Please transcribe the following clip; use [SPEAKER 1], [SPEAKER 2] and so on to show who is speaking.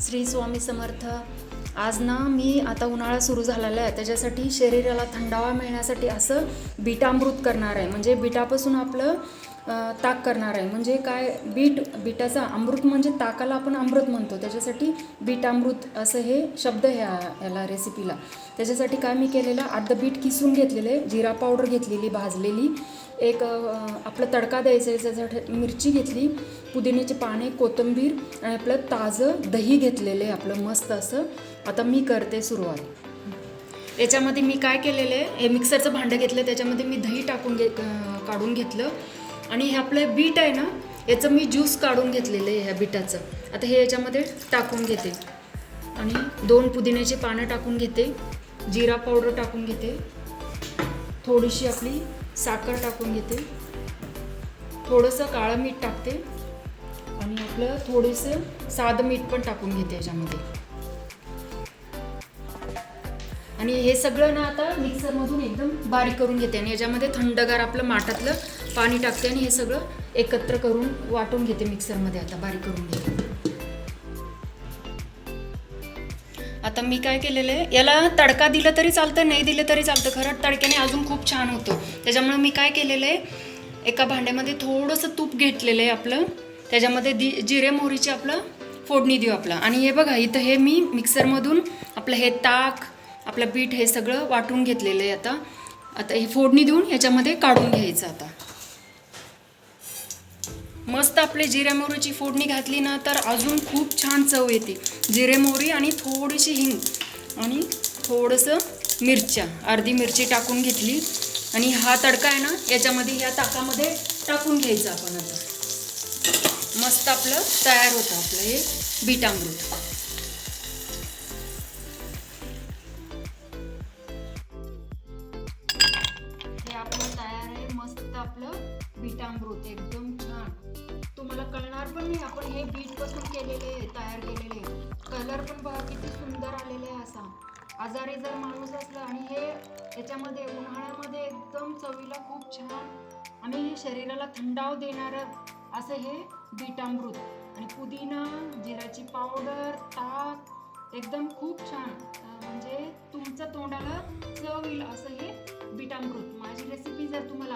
[SPEAKER 1] श्री स्वामी समर्थ आज ना मी आता उन्हाळा सुरू झालेला आहे. त्याच्यासाठी शरीराला थंडावा मिळण्यासाठी असं बीटामृत करणार आहे. म्हणजे बीटापासून आपलं ताक करणार आहे. म्हणजे काय बीट बीटाचा अमृत म्हणजे ताकाला आपण अमृत म्हणतो. त्याच्यासाठी बीट अमृत असं हे शब्द ह्या याला रेसिपीला त्याच्यासाठी काय मी केलेलं अर्ध बीट किसून घेतलेलं आहे. जिरा पावडर घेतलेली भाजलेली. एक आपला तडका द्यायचा आहे. त्याच्यासाठी मिरची घेतली पुदिन्याची पाने कोथिंबीर आणि आपलं ताजं दही घेतलेलं आहे. आपलं मस्त असं. आता मी करते सुरुवात. याच्यामध्ये मी काय केलेलं आहे हे मिक्सरचं भांडं घेतलं त्याच्यामध्ये मी दही टाकून घे काढून घेतलं. आणि हे आपलं बीट आहे ना याचं मी ज्यूस काढून घेतलेलं आहे ह्या बीटाचं. आता हे याच्यामध्ये टाकून घेते. आणि दोन पुदिन्याची पानं टाकून घेते. जिरा पावडर टाकून घेते. थोडीशी आपली साखर टाकून घेते. थोडंसं काळं मीठ टाकते. आणि आपलं थोडंसं साधं मीठ पण टाकून घेते याच्यामध्ये. आणि हे सगळं ना आता मिक्सरमधून एकदम बारीक करून घेते आणि याच्यामध्ये थंडगार आपलं माठातलं पाणी टाकते आणि हे सगळं एकत्र करून वाटून घेते मिक्सरमध्ये आता बारीक करून घेते. आता मी काय केलेलं आहे? याला तडका दिलं तरी चालतं नाही दिलं तरी चालतं. खरं तडक्याने अजून खूप छान होतं. त्याच्यामुळे मी काय केलेलं आहे? एका भांड्यामध्ये थोडंसं तूप घेतलेलं आहे आपलं. त्याच्यामध्ये दि जिरे मोहरीची आपलं फोडणी देऊ आपलं. आणि हे बघा इथं हे मी मिक्सरमधून आपलं हे ताक आपलं पीठ हे सगळं वाटून घेतलेलं आहे आता. आता हे फोडणी देऊन ह्याच्यामध्ये काढून घ्यायचं आता. मस्त आपले जिरे मोहरीची फोडणी घातली ना तर अजून खूप छान चव येते. जिरे मोहरी आणि थोडीशी हिंग आणि थोडंसं मिरच्या. अर्धी मिरची टाकून घेतली. आणि हा तडका आहे ना याच्यामध्ये ह्या ताकामध्ये टाकून घ्यायचं आपण आता. मस्त आपलं तयार होतं आपलं हे बीटामृत आपलं तयार आहे. मस्त आपलं बीटामृत एकदम छान. तुम्हाला कळणार पण नाही आपण हे बीटपासून केलेले तयार केलेले. कलर पण बघा किती सुंदर आलेले आहे असा. आजारी जर माणूस असला आणि हे त्याच्यामध्ये उन्हाळ्यामध्ये एकदम चवीला खूप छान आणि हे शरीराला थंडाव देणारं असं हे बीटामृत आणि पुदिना जिराची पावडर ताक एकदम खूप छान. म्हणजे तुमचं तोंडाला चव येईल असं हे बीटामृत